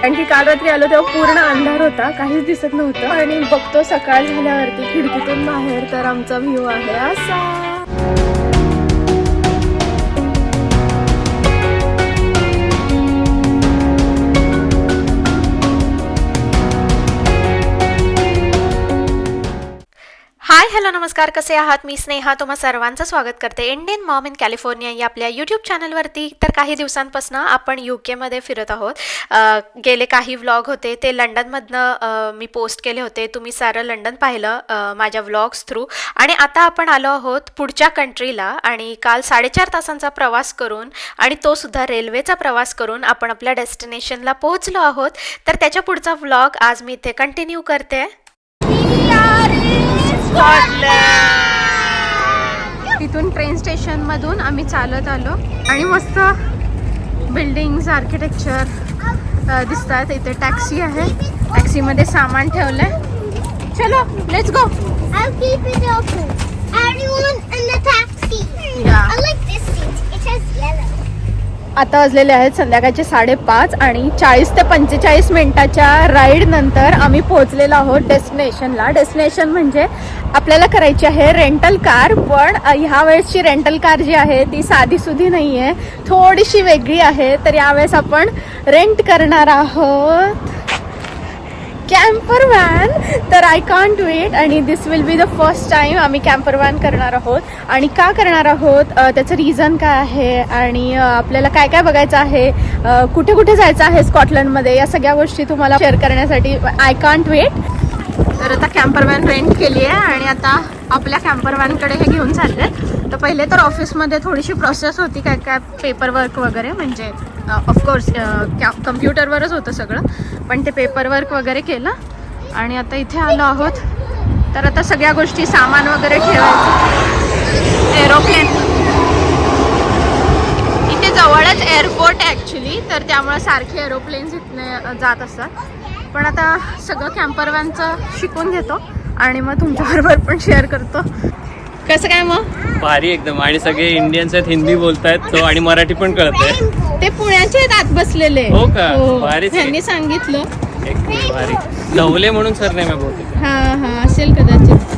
कारण की काल रात्री आलो तेव्हा पूर्ण अंधार होता काहीच दिसत नव्हतं. आणि बघतो सकाळ झाल्यावरती खिडकीतून बाहेर तर आमचा व्ह्यू आहे असा. हाय हॅलो नमस्कार. कसे आहात? मी स्नेहा. तुम्हा सर्वांचं स्वागत करते. इंडियन मॉम इन कॅलिफोर्निया या आपल्या यूट्यूब चॅनलवरती तर काही दिवसांपासून आपण यू केमध्ये फिरत आहोत. गेले काही व्लॉग होते. ते लंडनमधनं मी पोस्ट केले होते. तुम्ही सारं लंडन पाहिलं माझ्या व्लॉग्स थ्रू आणि आता आपण आलो आहोत पुढच्या कंट्रीला आणि काल साडेचार तासांचा प्रवास करून आणि तो सुद्धा रेल्वेचा प्रवास करून आपण आपल्या डेस्टिनेशनला पोहोचलो आहोत. तर त्याच्या पुढचा व्लॉग आज मी इथे कंटिन्यू करते. तिथून ट्रेन स्टेशन मधून आम्ही चालत आलो. आणि मस्त बिल्डिंग्स आर्किटेक्चर दिसतात. इथे टॅक्सी आहे. टॅक्सीमध्ये सामान ठेवलंय. चलो लेट्स गो. आता वाजलेले आहेत संध्याकाळचे साडेपाच आणि चाळीस ते पंचेचाळीस मिनिटाच्या राईड नंतर आम्ही पोहोचलेलो आहोत डेस्टिनेशनला डेस्टिनेशन म्हणजे आपल्याला करायची आहे रेंटल कार पण ह्या वेळेसची रेंटल कार जी आहे ती साधी सुधी नाही आहे थोडीशी वेगळी आहे तर यावेळेस आपण रेंट करणार आहोत. कॅम्पर व्हॅन तर आय कॉन्ट वेट आणि this will be the first time आम्ही कॅम्पर व्हॅन करणार आहोत. आणि का करणार आहोत? त्याचं रिझन काय आहे? आणि आपल्याला काय काय बघायचं आहे? कुठे कुठे जायचं आहे स्कॉटलंडमध्ये या सगळ्या गोष्टी तुम्हाला शेअर करण्यासाठी आय कॉन्ट वेट तर आता कॅम्पर व्हॅन रेंट केली आहे आणि आता आपल्या कॅम्पर व्हॅनकडे हे घेऊन चालले तर पहिले तर ऑफिसमध्ये थोडीशी प्रोसेस होती काय काय पेपर वर्क वगैरे म्हणजे ऑफकोर्स कम्प्युटरवरच होतं सगळं पण ते पेपर वर्क वगैरे केलं आणि आता इथे आलो आहोत. तर आता सगळ्या गोष्टी सामान वगैरे ठेवायचं. एरोप्लेन इथे जवळच एअरपोर्ट आहे ॲक्च्युली तर त्यामुळे सारखे एरोप्लेन्स इथने जात असतात. पण आता सगळं कॅम्पर व्हॅनचं शिकून घेतो आणि मग तुमच्याबरोबर पण शेअर करतो. कसं काय मग? भारी एकदम. आणि सगळे इंडियन्स आहेत हिंदी बोलतायत तो आणि मराठी पण कळतंय. ते पुण्याचे आहेत आत बसलेले. हो का? भारीच आहे. त्यांनी सांगितलं. एकदम भारी. ढवले म्हणून सर नाही बहुतेक. हा हा असेल कदाचित.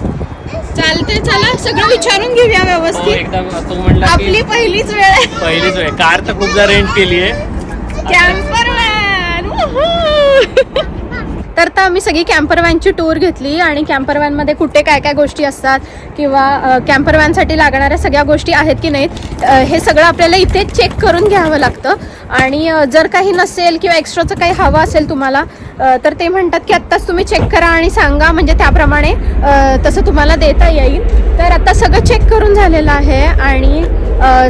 चालते चला सगळं विचारून घेऊया हो व्यवस्थित एकदा तो म्हणला आपली पहिलीच वेळ आहे. पहिलीच वेळ. कार तर खूपदा रेंट केली आहे कॅम्पर आता आम्ही सगळी कॅम्पर व्हॅनची टूर घेतली आणि कॅम्पर व्हॅनमध्ये कुठे काय काय गोष्टी असतात किंवा कॅम्पर व्हॅनसाठी लागणाऱ्या सगळ्या गोष्टी आहेत की नाहीत हे सगळं आपल्याला इथे चेक करून घ्यावं लागतं. आणि जर काही नसेल किंवा एक्स्ट्राचं काही हवं असेल तुम्हाला तर ते म्हणतात की आत्ताच तुम्ही चेक करा आणि सांगा. म्हणजे त्याप्रमाणे तसं तुम्हाला देता येईल. तर आता सगळं चेक करून झालेलं आहे आणि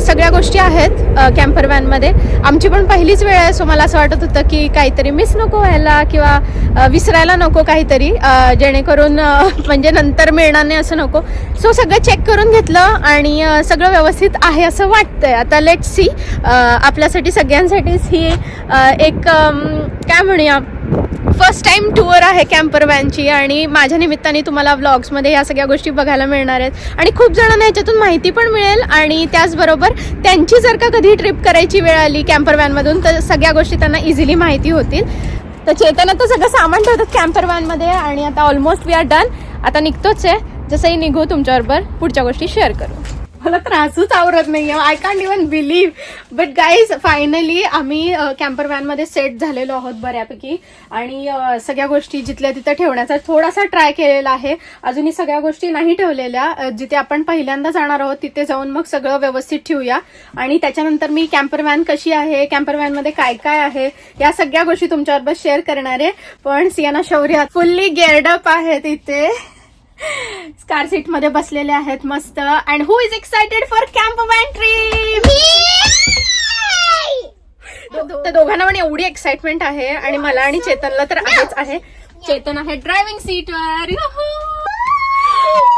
सगळ्या गोष्टी आहेत कॅम्पर व्हॅनमध्ये आमची पण पहिलीच वेळ आहे सो मला असं वाटत होतं की काहीतरी मिस नको व्हायला किंवा विसरायला नको काहीतरी जेणेकरून म्हणजे नंतर मिळणार नाही असं नको. सो सगळं चेक करून घेतलं आणि सगळं व्यवस्थित आहे असं वाटतंय. आता लेट सी आपल्यासाठी सगळ्यांसाठीच ही एक काय म्हणूया? फर्स्ट टाइम टूर आहे कॅम्पर व्हॅनची आणि माझ्या निमित्ताने तुम्हाला व्लॉग्समध्ये या सगळ्या गोष्टी बघायला मिळणार आहेत. आणि खूप जणांना याच्यातून माहिती पण मिळेल आणि त्याचबरोबर त्यांची जर का कधी ट्रिप करायची वेळ आली कॅम्पर व्हॅनमधून तर सगळ्या गोष्टी त्यांना इझिली माहिती होतील. तर चेतन आता सगळं सामान ठेवतात कॅम्पर व्हॅनमध्ये आणि आता ऑलमोस्ट वी आर डन आता निघतोच आहे. जसंही निघू तुमच्याबरोबर पुढच्या गोष्टी शेअर करू. मला त्रासच आवरत नाही I can't even believe but guys finally आम्ही कॅम्पर व्हॅनमध्ये सेट झालेलो आहोत बऱ्यापैकी. आणि सगळ्या गोष्टी जिथल्या तिथं ठेवण्याचा थोडासा ट्राय केलेला आहे. अजूनही सगळ्या गोष्टी नाही ठेवलेल्या. जिथे आपण पहिल्यांदा जाणार आहोत तिथे जाऊन मग सगळं व्यवस्थित ठेवूया. आणि त्याच्यानंतर मी कॅम्पर व्हॅन कशी आहे कॅम्पर व्हॅनमध्ये काय काय आहे या सगळ्या गोष्टी तुमच्याबरोबर शेअर करणार आहे. पण सियाना शौर्य फुल्ली गेअर्डअप आहे तिथे कार सीटमध्ये बसलेले आहेत मस्त. And who is excited for camp त्या दोघांना पण एवढी एक्साइटमेंट आहे आणि मला आणि चेतनला तर आहेच आहे. चेतन आहे ड्रायव्हिंग सीटवर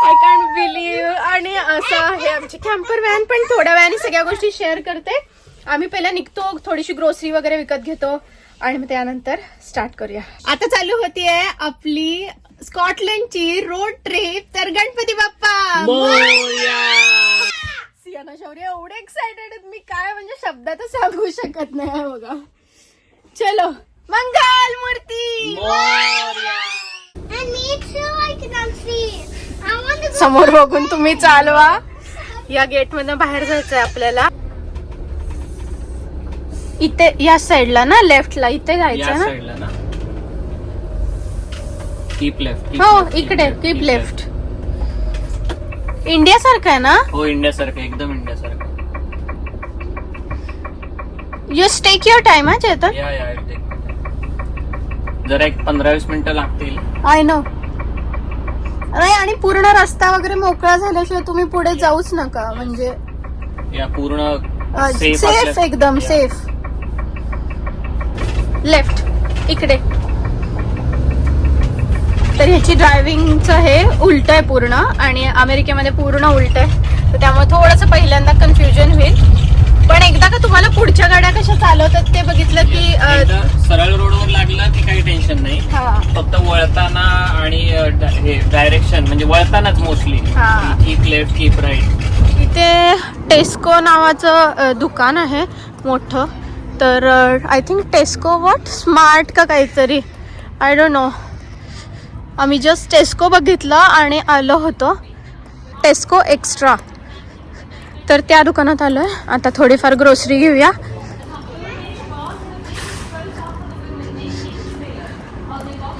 आय कॅन्ट बिलीव्ह आणि असं आहे आमची कॅम्पर व्हॅन पण थोड्या वेळाने सगळ्या गोष्टी शेअर करते. आम्ही पहिला निघतो थोडीशी ग्रोसरी वगैरे विकत घेतो. आणि मग त्यानंतर स्टार्ट करूया. आता चालू होतीये आपली स्कॉटलंडची रोड ट्रिप तर गणपती बाप्पा. सियाना शौर्य एवढे एक्साइटेड आहेत. मी काय म्हणजे शब्दातच सांगू शकत नाही बघा. चलो. मंगल मूर्ती. And me too, I cannot see. I want to go. समोर बघून तुम्ही चालवा. या गेट मधनं बाहेर जायचंय आपल्याला. इथे या साईडला ना लेफ्टला इथे या जायचं ना साईडला ना. कीप लेफ्ट हो इकडे कीप लेफ्ट इंडिया सारखं आहे ना? हो इंडिया सारखं एकदम इंडिया सारखं यू टेक युअर टाइम हा चेतन. या या इथे. जरा एक पंधरा वीस मिनिटं लागतील. आय नो नाही आणि पूर्ण रस्ता वगैरे मोकळा झाल्याशिवाय तुम्ही पुढे जाऊच नका म्हणजे या पूर्ण सेफ एकदम. सेफ लेफ्ट इकडे. तर ह्याची ड्रायव्हिंगचं हे उलट आहे पूर्ण आणि अमेरिकेमध्ये पूर्ण उलट आहे. तर त्यामुळे थोडंसं पहिल्यांदा कन्फ्युजन होईल. पण एकदा का तुम्हाला पुढच्या गाड्या कशा चालवतात ते बघितलं की सरळ रोडवर लागलं की काही टेन्शन नाही. फक्त वळताना आणि हे डायरेक्शन म्हणजे वळतानाच मोस्टली हा. कीप लेफ्ट कीप राईट इथे टेस्को नावाचं दुकान आहे मोठं. तर I think Tesco what smart का काहीतरी. आय डोंट नो आम्ही जस्ट टेस्को बघितलं आणि आलो होतो. टेस्को एक्स्ट्रा तर त्या दुकानात आलो आहे आता थोडीफार ग्रोसरी घेऊया.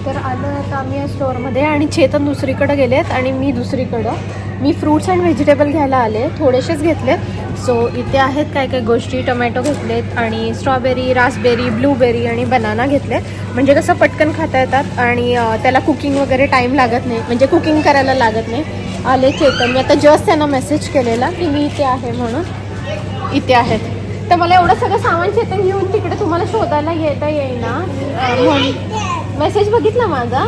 तर आलो आता आम्ही या स्टोअरमध्ये आणि चेतन दुसरीकडं गेलेत आणि मी दुसरीकडं. मी फ्रूट्स अँड व्हेजिटेबल घ्यायला आले. थोडेसेच घेतलेत. सो इथे आहेत काय काय गोष्टी? टोमॅटो घेतलेत आणि स्ट्रॉबेरी रासबेरी ब्लूबेरी आणि बनाना घेतलेत. म्हणजे कसं पटकन खाता येतात आणि त्याला कुकिंग वगैरे टाईम लागत नाही. म्हणजे कुकिंग करायला लागत नाही. आले चेतन. मी आता जस्ट त्यांना मेसेज केलेला की मी इथे आहे म्हणून. इथे आहेत. तर मला एवढं सगळं सामान चेतन घेऊन तिकडे तुम्हाला शोधायला येता येईना. म्हणून. मेसेज बघितला माझा?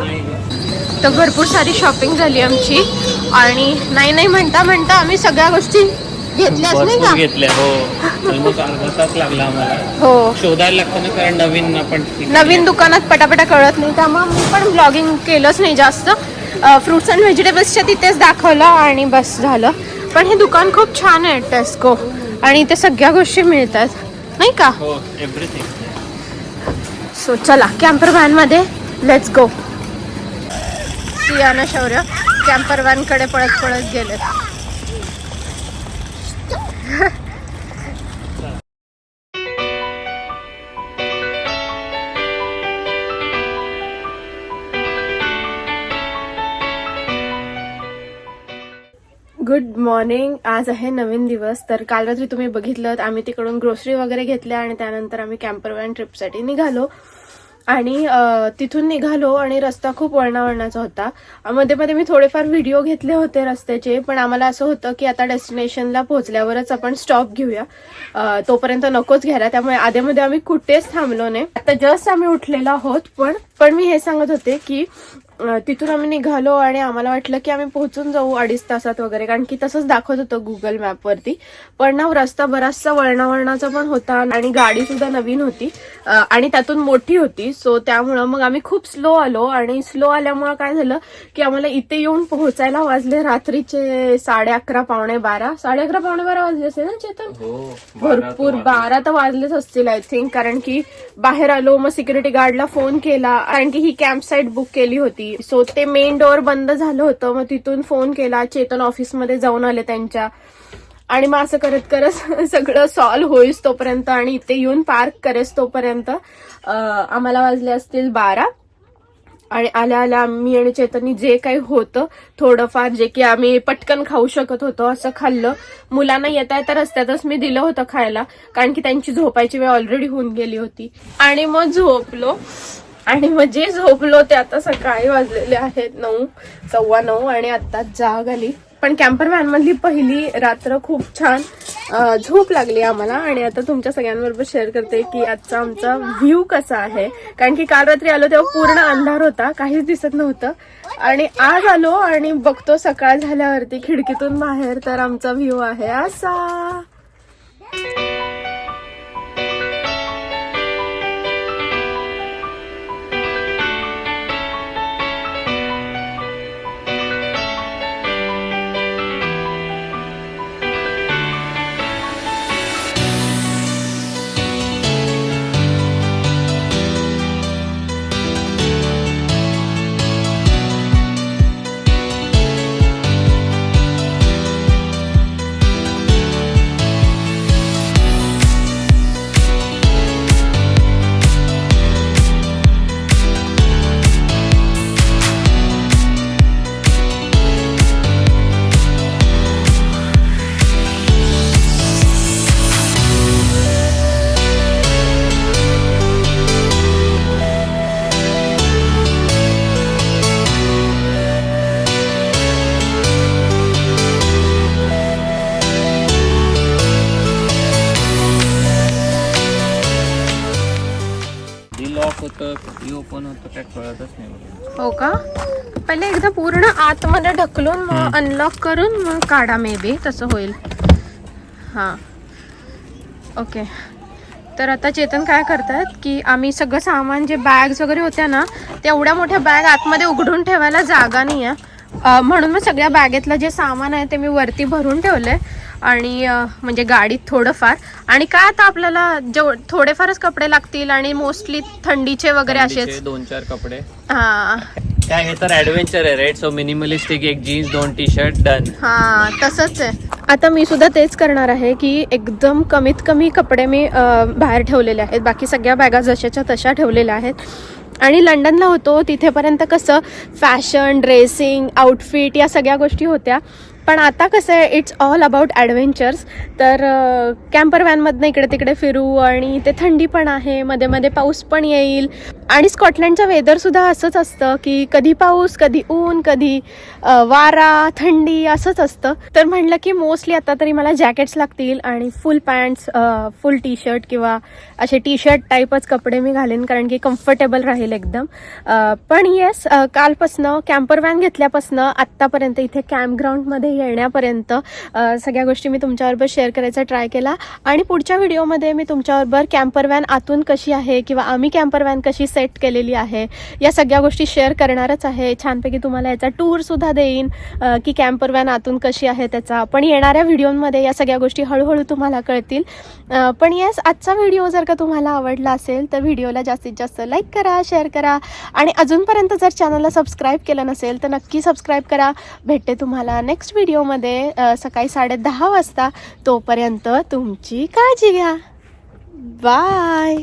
तर भरपूर सारी शॉपिंग झाली आमची. आणि नाही नाही म्हणता म्हणता आम्ही सगळ्या गोष्टी घेतल्याच नाही भरपूर का? घेतल्या हो. ऑलमोस्ट अर्धा तास लागला आम्हाला. हो. शोधायला लागतं ना कारण नवीन आपण नवीन दुकानात पटापटा कळत नाही त्यामुळे मी पण ब्लॉगिंग केलंच नाही जास्त. फ्रुट्स अँड व्हेजिटेबल्सच्या तिथेच दाखवलं आणि बस झालं. पण हे दुकान खूप छान आहे टेस्को आणि इथे सगळ्या गोष्टी मिळतात. नाही का? हो एव्हरीथिंग सो चला कॅम्पर व्हॅनमध्ये let's go Siyana Shaurya camper व्हॅनकडे पळत पळत गेले गुड मॉर्निंग. आज आहे नवीन दिवस. तर काल रात्री तुम्ही बघितलं आम्ही तिकडून ग्रोसरी वगैरे घेतल्या आणि त्यानंतर आम्ही कॅम्परवॅन ट्रिपसाठी निघालो. आणि तिथून निघालो आणि रस्ता खूप वळणावळणाचा होता. मध्ये मध्ये मी थोडेफार व्हिडिओ घेतले होते रस्त्याचे पण आम्हाला असं होतं की आता डेस्टिनेशनला पोहोचल्यावरच आपण स्टॉप घेऊया. तोपर्यंत नकोच घ्यायला. त्यामुळे आधेमध्ये आम्ही कुठेच थांबलो नाही. आता जस्ट आम्ही उठलेलो आहोत पण पण मी हे सांगत होते की तिथून आम्ही निघालो आणि आम्हाला वाटलं की आम्ही पोहोचून जाऊ अडीच तासात वगैरे कारण की तसंच दाखवत होतं गुगल मॅपवरती पण ना रस्ता बराचसा वळणावळणाचा पण होता आणि गाडी सुद्धा नवीन होती आणि त्यातून मोठी होती. सो त्यामुळं मग आम्ही खूप स्लो आलो आणि स्लो आल्यामुळं काय झालं की आम्हाला इथे येऊन पोहोचायला वाजले रात्रीचे साडे अकरा पावणे बारा. साडे अकरा पावणे बारा वाजले असेल ना चेतन? हो भरपूर बारा तर वाजलेच असतील आय थिंक कारण की बाहेर आलो मग सिक्युरिटी गार्डला फोन केला. कारण की ही कॅम्प साईट बुक केली होती. सो ते मेन डोअर बंद झालं होतं. मग तिथून फोन केला. चेतन ऑफिसमध्ये जाऊन आले त्यांच्या. आणि मग असं करत करत सगळं सॉल्व्ह होईस तोपर्यंत आणि इथे येऊन पार्क करेस तोपर्यंत आम्हाला वाजले असतील बारा. आणि आल्या आल्या मी आणि चेतनी जे काही होतं थोडंफार जे की आम्ही पटकन खाऊ शकत होतो असं खाल्लं. मुलांना येता येता रस्त्यातच मी दिलं होतं खायला कारण की त्यांची झोपायची वेळ ऑलरेडी होऊन गेली होती. आणि मग झोपलो. आणि मग जे झोपलो ते आता सकाळी वाजलेले आहेत नऊ सव्वा नऊ आणि आत्ताच जाग आली. पण कॅम्पर व्हॅन मधली पहिली रात्र खूप छान झोप लागली आम्हाला. आणि आता तुमच्या सगळ्यांबरोबर शेअर करते की आजचा आमचा व्ह्यू कसा आहे. कारण की काल रात्री आलो तेव्हा पूर्ण अंधार होता काहीच दिसत नव्हतं. आणि आज आलो आणि बघतो सकाळ झाल्यावरती खिडकीतून बाहेर तर आमचा व्ह्यू आहे असा. काय कळतच नाही. हो का? पहिले एकदा पूर्ण आतमध्ये ढकलून मग अनलॉक करून मग काढा मे बी तसं होईल. हां. ओके तर आता चेतन काय करतात की आम्ही सगळं सामान जे बॅग्स वगैरे होत्या ना तेवढ्या मोठ्या बॅग आतमध्ये उघडून ठेवायला जागा नाही आहे म्हणून मग सगळ्या बॅगेतलं जे सामान आहे ते मी वरती भरून ठेवलंय. आणि म्हणजे गाडीत थोडंफार. आणि काय आता आपल्याला जेव थोडेफारच कपडे लागतील आणि मोस्टली थंडीचे वगैरे असेच. दोन चार कपडे. हां. काय हे तर ऍडव्हेंचर आहे राईट सो मिनिमलिस्टिक एक जीन्स दोन टी शर्ट डन हा तसंच आहे. आता मी सुद्धा तेच करणार आहे की एकदम कमीत कमी कपडे मी बाहेर ठेवलेले आहेत. बाकी सगळ्या बॅगा जशाच्या तशा ठेवलेल्या आहेत. आणि लंडनला होतो तिथेपर्यंत कसं फॅशन ड्रेसिंग आउटफिट या सगळ्या गोष्टी होत्या. पण आता कसं आहे इट्स ऑल अबाउट ॲडव्हेंचर्स तर कॅम्पर व्हॅनमधनं इकडे तिकडे फिरू आणि ते थंडी पण आहे मध्ये मध्ये पाऊस पण येईल. आणि स्कॉटलँडचं वेदरसुद्धा असंच असतं की कधी पाऊस कधी ऊन कधी वारा थंडी असंच असतं. तर म्हणलं की मोस्टली आता तरी मला जॅकेट्स लागतील आणि full pants full T shirt किंवा असे टी शर्ट टाईपच कपडे मी घालेन कारण की कम्फर्टेबल राहील एकदम. पण येस कालपासनं कॅम्पर व्हॅन घेतल्यापासनं आत्तापर्यंत इथे कॅम्पग्राऊंडमध्ये येण्यापर्यंत सगळ्या गोष्टी मी तुमच्याबरोबर शेअर करायचा ट्राय केला. आणि पुढच्या व्हिडिओमध्ये मी तुमच्याबरोबर कॅम्पर व्हॅन आतून कशी आहे किंवा आम्ही कॅम्पर व्हॅन कशी सेट केलेली आहे या सगळ्या गोष्टी शेअर करणारच आहे. छानपैकी तुम्हाला याचा टूरसुद्धा देईन की कॅम्पर व्हॅन आतून कशी आहे त्याचा. पण येणाऱ्या व्हिडिओमध्ये या सगळ्या गोष्टी हळूहळू तुम्हाला कळतील. पण येस आजचा व्हिडिओ जर का तुम्हाला आवडला असेल तर व्हिडिओला जास्तीत जास्त लाईक करा शेअर करा. आणि अजूनपर्यंत जर चॅनलला सबस्क्राईब केलं नसेल तर नक्की सबस्क्राईब करा. भेटते तुम्हाला नेक्स्ट व्हिडिओमध्ये सकाळी साडे दहा वाजता तोपर्यंत तुमची काळजी घ्या. बाय.